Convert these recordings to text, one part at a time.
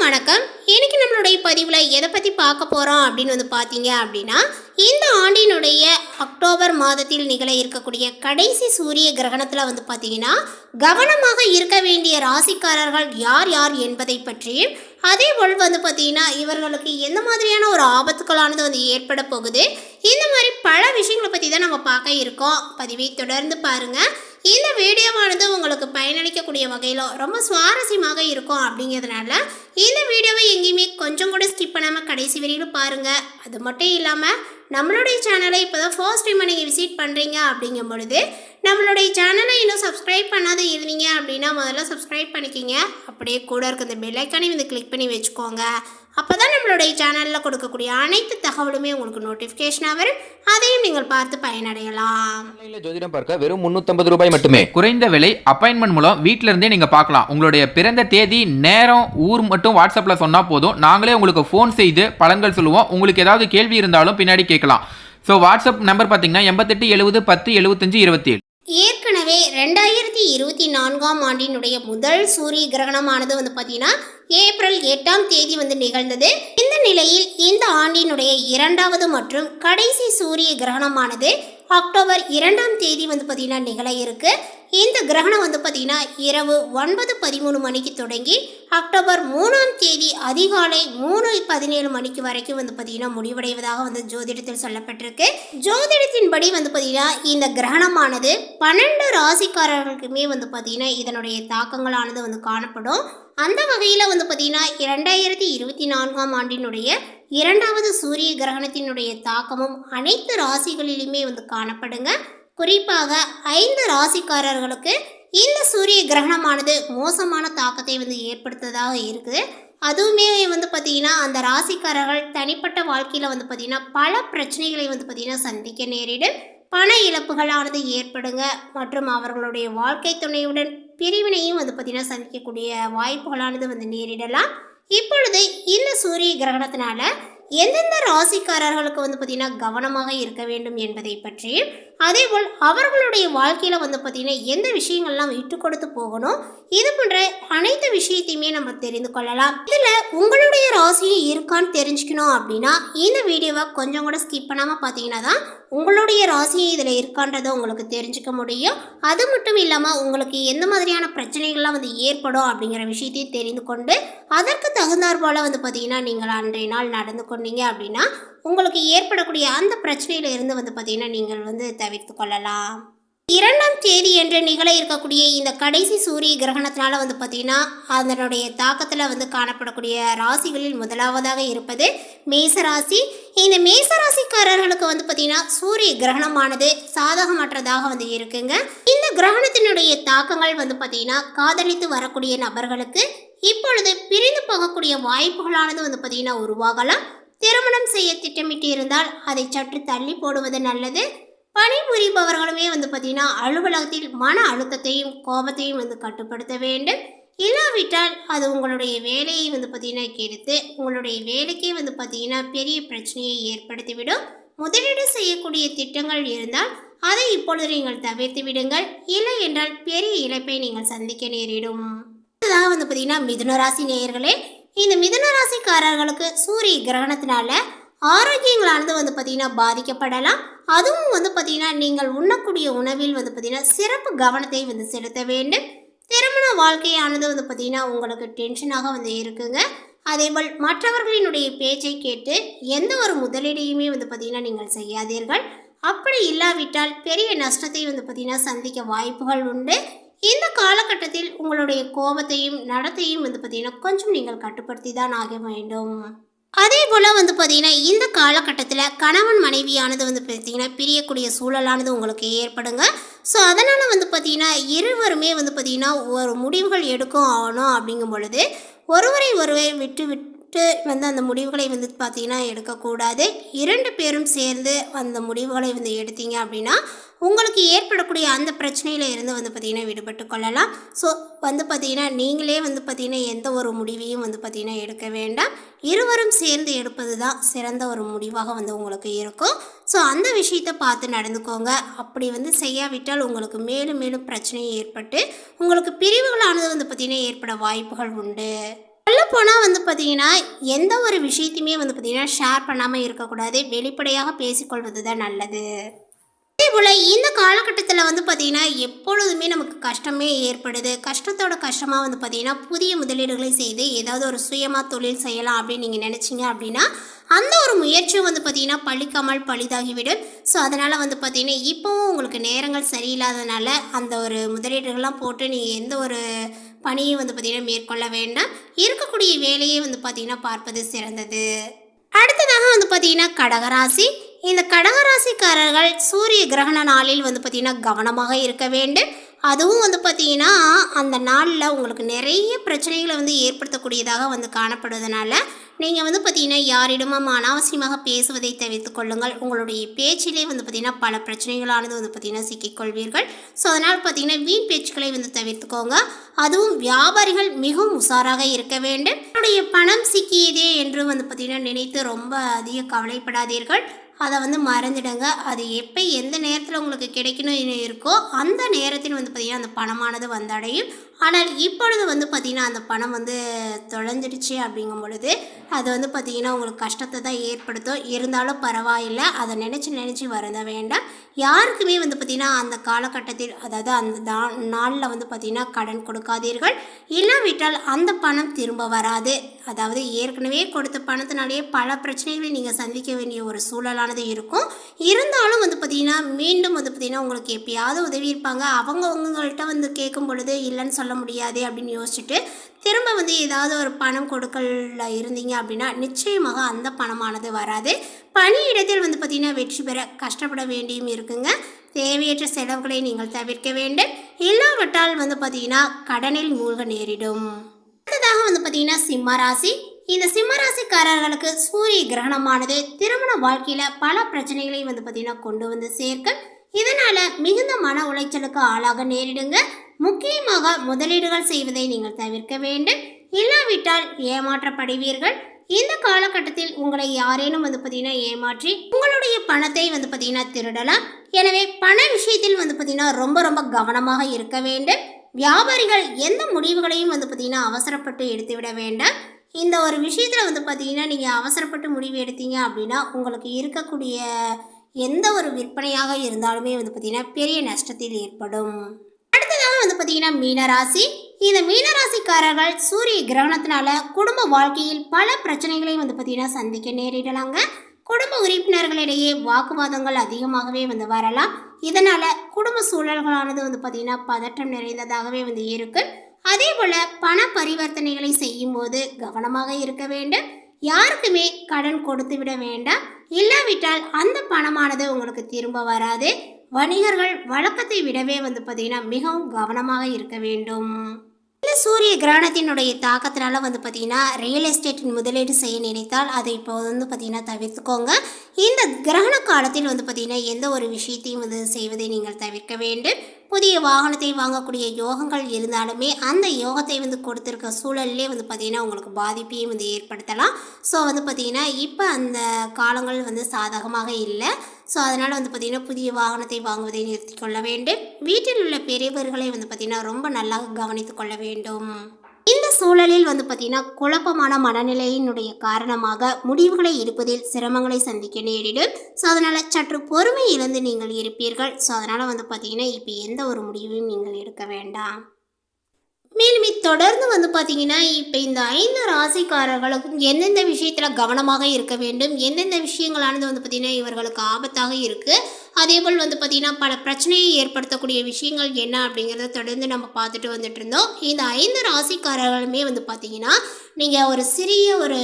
வணக்கம். இன்னைக்கு நம்மளுடைய பதிவில் எதை பற்றி பார்க்க போகிறோம் அப்படின்னு வந்து பார்த்தீங்க அப்படின்னா இந்த ஆண்டினுடைய அக்டோபர் மாதத்தில் நிகழ இருக்கக்கூடிய கடைசி சூரிய கிரகணத்தில் வந்து பார்த்தீங்கன்னா கவனமாக இருக்க வேண்டிய ராசிக்காரர்கள் யார் யார் என்பதை பற்றியும் அதே போல் வந்து பார்த்தீங்கன்னா இவர்களுக்கு எந்த மாதிரியான ஒரு ஆபத்துக்களானது வந்து ஏற்பட போகுது இந்த மாதிரி பல விஷயங்களை பற்றி தான் நம்ம பார்க்க இருக்கோம். பதிவை தொடர்ந்து பாருங்கள் இந்த வீடியோவானது உங்களுக்கு பயனளிக்கக்கூடிய வகையில் ரொம்ப சுவாரஸ்யமாக இருக்கும் அப்படிங்கிறதுனால இந்த வீடியோவை எங்கேயுமே கொஞ்சம் கூட ஸ்கிப் பண்ணாமல் கடைசி வரையிலும் பாருங்கள் அது மட்டும் இல்லாமல் நம்மளுடைய சேனலை இப்போ தான் ஃபர்ஸ்ட் டைம் நீங்கள் விசிட் பண்ணுறீங்க அப்படிங்கும் பொழுது நம்மளுடைய சேனலை இன்னும் சப்ஸ்கிரைப் பண்ணாத இருந்தீங்க அப்படின்னா முதல்ல சப்ஸ்கிரைப் பண்ணிக்கிங்க. அப்படியே கூட இருக்க இந்த பெல்லைக்கானையும் வந்து கிளிக் பண்ணி வச்சுக்கோங்க. அப்போ தான் நம்மளுடைய சேனலில் கொடுக்கக்கூடிய அனைத்து தகவலுமே உங்களுக்கு நோட்டிஃபிகேஷனாக வரும். அதையும் நீங்கள் பார்த்து பயனடையலாம். ஜோதிடம் பார்க்க வெறும் 350 ரூபாய் மட்டுமே. குறைந்த விலை அப்பாயின்மெண்ட் மூலம் வீட்டிலிருந்தே நீங்கள் பார்க்கலாம். உங்களுடைய பிறந்த தேதி நேரம் ஊர் மட்டும் வாட்ஸ்அப்பில் சொன்னால் போதும். நாங்களே உங்களுக்கு ஃபோன் செய்து பலன்கள் சொல்லுவோம். உங்களுக்கு ஏதாவது கேள்வி இருந்தாலும் பின்னாடி கேட்கலாம். ஸோ வாட்ஸ்அப் நம்பர் பார்த்தீங்கன்னா எண்பத்தெட்டு எழுபது பத்து எழுபத்தஞ்சு இருபத்தி ஏழு ஏற்கனவே ரெண்டாயிரத்தி இருபத்தி நான்காம் ஆண்டினுடைய முதல் சூரிய கிரகணமானது வந்து பார்த்தீங்கன்னா ஏப்ரல் எட்டாம் தேதி வந்து நிகழ்ந்தது. இந்த நிலையில் இந்த ஆண்டினுடைய இரண்டாவது மற்றும் கடைசி சூரிய கிரகணமானது அக்டோபர் இரண்டாம் தேதி வந்து பார்த்தீங்கன்னா நிகழ இருக்கு. இந்த கிரகணம் வந்து பார்த்திங்கன்னா இரவு ஒன்பது பதிமூணு மணிக்கு தொடங்கி அக்டோபர் மூணாம் தேதி அதிகாலை மூணு பதினேழு மணிக்கு வரைக்கும் வந்து பார்த்திங்கன்னா முடிவடைவதாக வந்து ஜோதிடத்தில் சொல்லப்பட்டிருக்கு. ஜோதிடத்தின்படி வந்து பார்த்திங்கன்னா இந்த கிரகணமானது பன்னெண்டு ராசிக்காரர்களுக்குமே வந்து பார்த்திங்கன்னா இதனுடைய தாக்கங்களானது வந்து காணப்படும். அந்த வகையில் வந்து பார்த்திங்கன்னா இரண்டாயிரத்தி இருபத்தி நான்காம் ஆண்டினுடைய இரண்டாவது சூரிய கிரகணத்தினுடைய தாக்கமும் அனைத்து ராசிகளிலுமே வந்து காணப்படுங்க. குறிப்பாக ஐந்து ராசிக்காரர்களுக்கு இந்த சூரிய கிரகணமானது மோசமான தாக்கத்தை வந்து ஏற்படுத்துவதாக இருக்குது. அதுவுமே வந்து பார்த்திங்கன்னா அந்த ராசிக்காரர்கள் தனிப்பட்ட வாழ்க்கையில் வந்து பார்த்திங்கன்னா பல பிரச்சனைகளை வந்து பார்த்திங்கன்னா சந்திக்க நேரிடும். பண இழப்புகளானது ஏற்படுங்க. மற்றும் அவர்களுடைய வாழ்க்கை துணையுடன் பிரிவினையும் வந்து பார்த்திங்கன்னா சந்திக்கக்கூடிய வாய்ப்புகளானது வந்து நேரிடலாம். இப்பொழுது இந்த சூரிய கிரகணத்தினால எந்தெந்த ராசிக்காரர்களுக்கு வந்து பார்த்திங்கன்னா கவனமாக இருக்க வேண்டும் என்பதை பற்றியும் அதேபோல் அவர்களுடைய வாழ்க்கையில் வந்து பார்த்திங்கன்னா எந்த விஷயங்கள்லாம் விட்டு கொடுத்து போகணும் இது போன்ற அனைத்து விஷயத்தையுமே நம்ம தெரிந்து கொள்ளலாம். இதில் உங்களுடைய ராசியும் இருக்கான்னு தெரிஞ்சுக்கணும் அப்படின்னா இந்த வீடியோவை கொஞ்சம் கூட ஸ்கிப் பண்ணாமல் பார்த்தீங்கன்னா தான் உங்களுடைய ராசியும் இதில் இருக்கான்றதை உங்களுக்கு தெரிஞ்சுக்க முடியும். அது மட்டும் இல்லாமல் உங்களுக்கு எந்த மாதிரியான பிரச்சனைகள்லாம் வந்து ஏற்படும் அப்படிங்கிற விஷயத்தையும் தெரிந்து கொண்டு அதற்கு தகுந்தாற்போல் வந்து பார்த்தீங்கன்னா நீங்கள் அன்றைய நாள் நடந்து கொண்டீங்க அப்படின்னா உங்களுக்கு ஏற்படக்கூடிய அந்த பிரச்சனையில இருந்து வந்து பார்த்தீங்கன்னா நீங்கள் வந்து தவிர்த்து கொள்ளலாம். இரண்டாம் தேதி என்று நிகழ இருக்கக்கூடிய இந்த கடைசி சூரிய கிரகணத்தினால வந்து பார்த்தீங்கன்னா அதனுடைய தாக்கத்தில் வந்து காணப்படக்கூடிய ராசிகளில் முதலாவதாக இருப்பது மேசராசி. இந்த மேசராசிக்காரர்களுக்கு வந்து பார்த்தீங்கன்னா சூரிய கிரகணமானது சாதகமற்றதாக வந்து இருக்குங்க. இந்த கிரகணத்தினுடைய தாக்கங்கள் வந்து பார்த்தீங்கன்னா காதலித்து வரக்கூடிய நபர்களுக்கு இப்பொழுது பிரிந்து போகக்கூடிய வாய்ப்புகளானது வந்து பார்த்தீங்கன்னா உருவாகலாம். திருமணம் செய்ய திட்டமிட்டு இருந்தால் அதை சற்று தள்ளி போடுவது நல்லது. பணிபுரிபவர்களுமே வந்து பார்த்தீங்கன்னா அலுவலகத்தில் மன அழுத்தத்தையும் கோபத்தையும் வந்து கட்டுப்படுத்த வேண்டும். இல்லாவிட்டால் அது உங்களுடைய வேலையை வந்து பார்த்தீங்கன்னா கெடுத்து உங்களுடைய வேலைக்கே வந்து பார்த்தீங்கன்னா பெரிய பிரச்சனையை ஏற்படுத்திவிடும். முதலீடு செய்யக்கூடிய திட்டங்கள் இருந்தால் அதை இப்பொழுது நீங்கள் தவிர்த்து விடுங்கள். இல்லை என்றால் பெரிய இழப்பை நீங்கள் சந்திக்க நேரிடும். அடுத்ததாக வந்து பார்த்தீங்கன்னா மிதுன ராசி நேயர்களே இந்த மிதன ராசிக்காரர்களுக்கு சூரிய கிரகணத்தினால ஆரோக்கியங்களானது வந்து பார்த்திங்கன்னா பாதிக்கப்படலாம். அதுவும் வந்து பார்த்தீங்கன்னா நீங்கள் உண்ணக்கூடிய உணவில் வந்து பார்த்தீங்கன்னா சிறப்பு கவனத்தை வந்து செலுத்த வேண்டும். திருமண வாழ்க்கையானது வந்து பார்த்தீங்கன்னா உங்களுக்கு டென்ஷனாக வந்து இருக்குங்க. அதேபோல் மற்றவர்களினுடைய பேச்சை கேட்டு எந்த ஒரு முதலீடையுமே வந்து பார்த்தீங்கன்னா நீங்கள் செய்யாதீர்கள். அப்படி இல்லாவிட்டால் பெரிய நஷ்டத்தை வந்து பார்த்தீங்கன்னா சந்திக்க வாய்ப்புகள் உண்டு. இந்த காலகட்டத்தில் உங்களுடைய கோபத்தையும் நடத்தையும் வந்து பார்த்தீங்கன்னா கொஞ்சம் நீங்கள் கட்டுப்படுத்தி தான் ஆக வேண்டும். அதே போல் வந்து பார்த்தீங்கன்னா இந்த காலகட்டத்தில் கணவன் மனைவியானது வந்து பார்த்தீங்கன்னா பிரியக்கூடிய சூழலானது உங்களுக்கு ஏற்படுங்க. ஸோ அதனால் வந்து பார்த்தீங்கன்னா இருவருமே வந்து பார்த்தீங்கன்னா ஒரு முடிவுகள் எடுக்கும் ஆகணும் அப்படிங்கும் பொழுது ஒருவரை ஒருவரை விட்டு விட்டு வந்து அந்த முடிவுகளை வந்து பார்த்தீங்கன்னா எடுக்கக்கூடாது. இரண்டு பேரும் சேர்ந்து அந்த முடிவுகளை வந்து எடுத்தீங்க அப்படின்னா உங்களுக்கு ஏற்படக்கூடிய அந்த பிரச்சனையில இருந்து வந்து பார்த்தீங்கன்னா விடுபட்டு கொள்ளலாம். ஸோ வந்து பார்த்தீங்கன்னா நீங்களே வந்து பார்த்தீங்கன்னா எந்த ஒரு முடிவையும் வந்து பார்த்தீங்கன்னா எடுக்க வேண்டாம். இருவரும் சேர்ந்து எடுப்பது தான் சிறந்த ஒரு முடிவாக வந்து உங்களுக்கு இருக்கும். ஸோ அந்த விஷயத்தை பார்த்து நடந்துக்கோங்க. அப்படி வந்து செய்யாவிட்டால் உங்களுக்கு மேலும் மேலும் பிரச்சனை ஏற்பட்டு உங்களுக்கு பிரிவுகளானது வந்து பார்த்தீங்கன்னா ஏற்பட வாய்ப்புகள் உண்டு. சொல்லப்போனால் வந்து பார்த்தீங்கன்னா எந்த ஒரு விஷயத்தையுமே வந்து பார்த்தீங்கன்னா ஷேர் பண்ணாமல் இருக்கக்கூடாது. வெளிப்படையாக பேசிக்கொள்வது தான் நல்லது. அதே போல் இந்த காலகட்டத்தில் வந்து பார்த்திங்கன்னா எப்பொழுதுமே நமக்கு கஷ்டமே ஏற்படுது. கஷ்டத்தோட கஷ்டமாக வந்து பார்த்திங்கன்னா புதிய முதலீடுகளை செய்து ஏதாவது ஒரு சுயமாக தொழில் செய்யலாம் அப்படின்னு நீங்கள் நினச்சிங்க அப்படின்னா அந்த ஒரு முயற்சியும் வந்து பார்த்திங்கன்னா பழிக்காமல் பழிதாகிவிடும். ஸோ அதனால் வந்து பார்த்திங்கன்னா இப்போவும் உங்களுக்கு நேரங்கள் சரியில்லாதனால அந்த ஒரு முதலீடுகள்லாம் போட்டு நீங்கள் எந்த ஒரு பணியும் வந்து பார்த்திங்கன்னா மேற்கொள்ள வேண்டாம். இருக்கக்கூடிய வேலையை வந்து பார்த்திங்கன்னா பார்ப்பது சிறந்தது. அடுத்ததாக வந்து பார்த்தீங்கன்னா கடகராசி. இந்த கடகராசிக்காரர்கள் சூரிய கிரகண நாளில் வந்து பார்த்திங்கன்னா கவனமாக இருக்க வேண்டும். அதுவும் வந்து பார்த்தீங்கன்னா அந்த நாளில் உங்களுக்கு நிறைய பிரச்சனைகளை வந்து ஏற்படுத்தக்கூடியதாக வந்து காணப்படுவதனால நீங்கள் வந்து பார்த்தீங்கன்னா யாரிடமும் அனாவசியமாக பேசுவதை தவிர்த்து கொள்ளுங்கள். உங்களுடைய பேச்சிலே வந்து பார்த்தீங்கன்னா பல பிரச்சனைகளானது வந்து பார்த்திங்கன்னா சிக்கிக்கொள்வீர்கள் ஸோ அதனால் பார்த்தீங்கன்னா வீண் பேச்சுக்களை வந்து தவிர்த்துக்கோங்க. அதுவும் வியாபாரிகள் மிகவும் உஷாராக இருக்க வேண்டும். என்னுடைய பணம் சிக்கியதே என்று வந்து பார்த்தீங்கன்னா நினைத்து ரொம்ப அதிக கவலைப்படாதீர்கள். அதை வந்து மறந்துடுங்க. அது எப்போ எந்த நேரத்தில் உங்களுக்கு கிடைக்கணும் இருக்கோ அந்த நேரத்தில் வந்து பார்த்திங்கன்னா அந்த பணமானது வந்தடையும். ஆனால் இப்பொழுது வந்து பார்த்திங்கன்னா அந்த பணம் வந்து தொலைஞ்சிடுச்சு அப்படிங்கும் பொழுது அது வந்து பார்த்திங்கன்னா உங்களுக்கு கஷ்டத்தை தான் ஏற்படுத்தும். இருந்தாலும் பரவாயில்லை. அதை நினச்சி நினச்சி வருந்த வேண்டாம். யாருக்குமே வந்து பார்த்திங்கன்னா அந்த காலகட்டத்தில் அதாவது அந்த தா நாளில் வந்து பார்த்திங்கன்னா கடன் கொடுக்காதீர்கள். இல்லாவிட்டால் அந்த பணம் திரும்ப வராது. அதாவது ஏற்கனவே கொடுத்த பணத்தினாலேயே பல பிரச்சனைகளை நீங்கள் சந்திக்க வேண்டிய ஒரு சூழலான சூழலானது இருக்கும். இருந்தாலும் வந்து பார்த்திங்கன்னா மீண்டும் வந்து பார்த்திங்கன்னா உங்களுக்கு எப்பயாவது உதவி இருப்பாங்க. அவங்க வந்து கேட்கும் பொழுது இல்லைன்னு சொல்ல முடியாது அப்படின்னு யோசிச்சுட்டு திரும்ப வந்து ஏதாவது ஒரு பணம் கொடுக்கல இருந்தீங்க அப்படின்னா நிச்சயமாக அந்த பணமானது வராது. பணியிடத்தில் வந்து பார்த்திங்கன்னா வெற்றி பெற கஷ்டப்பட வேண்டியும் இருக்குங்க. தேவையற்ற செலவுகளை நீங்கள் தவிர்க்க வேண்டும். இல்லாவிட்டால் வந்து பார்த்திங்கன்னா கடனில் மூழ்க நேரிடும். அடுத்ததாக வந்து பார்த்தீங்கன்னா சிம்ம ராசி. இந்த சிம்மராசிக்காரர்களுக்கு சூரிய கிரகணமானது திருமண வாழ்க்கையில் பல பிரச்சனைகளையும் வந்து பார்த்தீங்கன்னா கொண்டு வந்து சேர்க்க இதனால மிகுந்த மன உளைச்சலுக்கு ஆளாக நேரிடுங்க. முக்கியமாக முதலீடுகள் செய்வதை நீங்கள் தவிர்க்க வேண்டும். இல்லாவிட்டால் ஏமாற்றப்படுவீர்கள். இந்த காலகட்டத்தில் உங்களை யாரேனும் வந்து பார்த்தீங்கன்னா ஏமாற்றி உங்களுடைய பணத்தை வந்து பார்த்தீங்கன்னா திருடலாம். எனவே பண விஷயத்தில் வந்து பார்த்தீங்கன்னா ரொம்ப ரொம்ப கவனமாக இருக்க வேண்டும். வியாபாரிகள் எந்த முடிவுகளையும் வந்து பார்த்தீங்கன்னா அவசரப்பட்டு எடுத்துவிட வேண்டாம். இந்த ஒரு விஷயத்தில் வந்து பார்த்தீங்கன்னா நீங்கள் அவசரப்பட்டு முடிவு எடுத்தீங்க அப்படின்னா உங்களுக்கு இருக்கக்கூடிய எந்த ஒரு விற்பனையாக இருந்தாலுமே வந்து பார்த்தீங்கன்னா பெரிய நஷ்டத்தில் ஏற்படும். அடுத்ததாக வந்து பார்த்தீங்கன்னா மீனராசி. இந்த மீனராசிக்காரர்கள் சூரிய கிரகணத்தினால குடும்ப வாழ்க்கையில் பல பிரச்சனைகளையும் வந்து பார்த்தீங்கன்னா சந்திக்க நேரிடலாங்க. குடும்ப உறுப்பினர்களிடையே வாக்குவாதங்கள் அதிகமாகவே வந்து வரலாம். இதனால் குடும்ப சூழல்களானது வந்து பார்த்தீங்கன்னா பதற்றம் நிறைந்ததாகவே வந்து இருக்குது அதே போல பண பரிவர்த்தனைகளை செய்யும் போது கவனமாக இருக்க வேண்டும். யாருக்குமே கடன் கொடுத்து விட வேண்டாம். இல்லாவிட்டால் அந்த பணமானது உங்களுக்கு திரும்ப வராது. வணிகர்கள் வழக்கத்தை விடவே வந்து பார்த்தீங்கன்னா மிகவும் கவனமாக இருக்க வேண்டும். இந்த சூரிய கிரகணத்தினுடைய தாக்கத்தினால வந்து பார்த்தீங்கன்னா ரியல் எஸ்டேட்டின் முதலீடு செய்ய நினைத்தால் அதை இப்போ வந்து பார்த்தீங்கன்னா தவிர்த்துக்கோங்க. இந்த கிரகண காலத்தில் வந்து பார்த்தீங்கன்னா எந்த ஒரு விஷயத்தையும் வந்து செய்வதை நீங்கள் தவிர்க்க வேண்டும். புதிய வாகனத்தை வாங்கக்கூடிய யோகங்கள் இருந்தாலுமே அந்த யோகத்தை வந்து கொடுத்துருக்க சூழல்லே வந்து பார்த்திங்கன்னா உங்களுக்கு பாதிப்பையும் வந்து ஏற்படுத்தலாம். ஸோ வந்து பார்த்திங்கன்னா இப்போ அந்த காலங்கள் வந்து சாதகமாக இல்லை. ஸோ அதனால் வந்து பார்த்திங்கன்னா புதிய வாகனத்தை வாங்குவதை நிறுத்தி கொள்ள வேண்டும். வீட்டில் உள்ள பெரியவர்களை வந்து பார்த்திங்கன்னா ரொம்ப நல்லா கவனித்து கொள்ள வேண்டும். இந்த சூழலில் வந்து பார்த்திங்கன்னா குழப்பமான மனநிலையினுடைய காரணமாக முடிவுகளை எடுப்பதில் சிரமங்களை சந்திக்க நேரிடும். ஸோ அதனால் சற்று பொறுமை இழந்து நீங்கள் இருப்பீர்கள். ஸோ அதனால் வந்து பார்த்திங்கன்னா இப்போ எந்த ஒரு முடிவையும் நீங்கள் எடுக்க வேண்டாம். மேலும் இது தொடர்ந்து வந்து பார்த்தீங்கன்னா இப்போ இந்த ஐந்து ராசிக்காரர்களுக்கும் எந்தெந்த விஷயத்தில் கவனமாக இருக்க வேண்டும் எந்தெந்த விஷயங்களானது வந்து பார்த்திங்கன்னா இவர்களுக்கு ஆபத்தாக இருக்குது அதேபோல் வந்து பார்த்திங்கன்னா பல பிரச்சனையை ஏற்படுத்தக்கூடிய விஷயங்கள் என்ன அப்படிங்கிறத தொடர்ந்து நம்ம பார்த்துட்டு வந்துட்டு இருந்தோம். இந்த ஐந்து ராசிக்காரர்களுமே வந்து பார்த்திங்கன்னா நீங்கள் ஒரு சிறிய ஒரு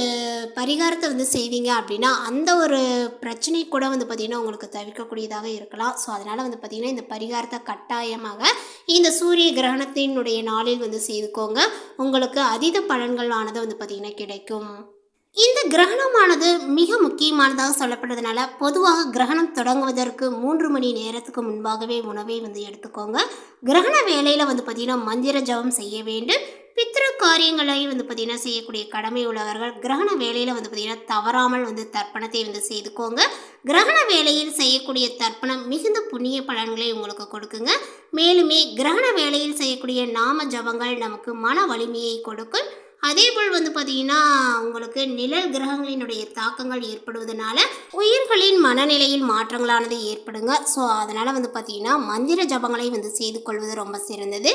பரிகாரத்தை வந்து செய்வீங்க அப்படின்னா அந்த ஒரு பிரச்சனை கூட வந்து பார்த்திங்கன்னா உங்களுக்கு தவிர்க்கக்கூடியதாக இருக்கலாம். ஸோ அதனால் வந்து பார்த்திங்கன்னா இந்த பரிகாரத்தை கட்டாயமாக இந்த சூரிய கிரகணத்தினுடைய நாளில் வந்து செய்துக்கோங்க. உங்களுக்கு அதீத பலன்கள் ஆனது வந்து பார்த்திங்கன்னா கிடைக்கும். இந்த கிரகணமானது மிக முக்கியமானதாக சொல்லப்படுறதுனால பொதுவாக கிரகணம் தொடங்குவதற்கு மூன்று மணி நேரத்துக்கு முன்பாகவே உணவை வந்து எடுத்துக்கோங்க. கிரகண வேலையில் வந்து பார்த்திங்கன்னா மந்திர ஜபம் செய்ய வேண்டும். பித்திர காரியங்களை வந்து பார்த்திங்கன்னா செய்யக்கூடிய கடமை உள்ளவர்கள் கிரகண வேலையில் வந்து பார்த்திங்கன்னா தவறாமல் வந்து தர்ப்பணத்தை வந்து செய்துக்கோங்க. கிரகண வேலையில் செய்யக்கூடிய தர்ப்பணம் மிகுந்த புண்ணிய பலன்களை உங்களுக்கு கொடுக்குங்க. மேலுமே கிரகண வேலையில் செய்யக்கூடிய நாம ஜபங்கள் நமக்கு மன வலிமையை கொடுக்கும். அதேபோல் வந்து பார்த்தீங்கன்னா உங்களுக்கு நிழல் கிரகங்களினுடைய தாக்கங்கள் ஏற்படுவதனால உயிர்களின் மனநிலையில் மாற்றங்களானது ஏற்படுங்க. ஸோ அதனால் வந்து பார்த்தீங்கன்னா மந்திர ஜபங்களை வந்து செய்து கொள்வது ரொம்ப சிறந்தது.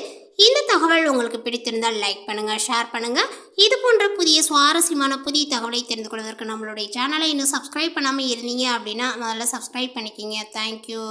இந்த தகவல் உங்களுக்கு பிடித்திருந்தால் லைக் பண்ணுங்கள் ஷேர் பண்ணுங்கள் இது போன்ற புதிய சுவாரஸ்யமான புதிய தகவலை தெரிந்து கொள்வதற்கு நம்மளுடைய சேனலை இன்னும் சப்ஸ்கிரைப் பண்ணாமல் இருந்தீங்க அப்படின்னா முதல்ல சப்ஸ்கிரைப் பண்ணிக்கிங்க. தேங்க்யூ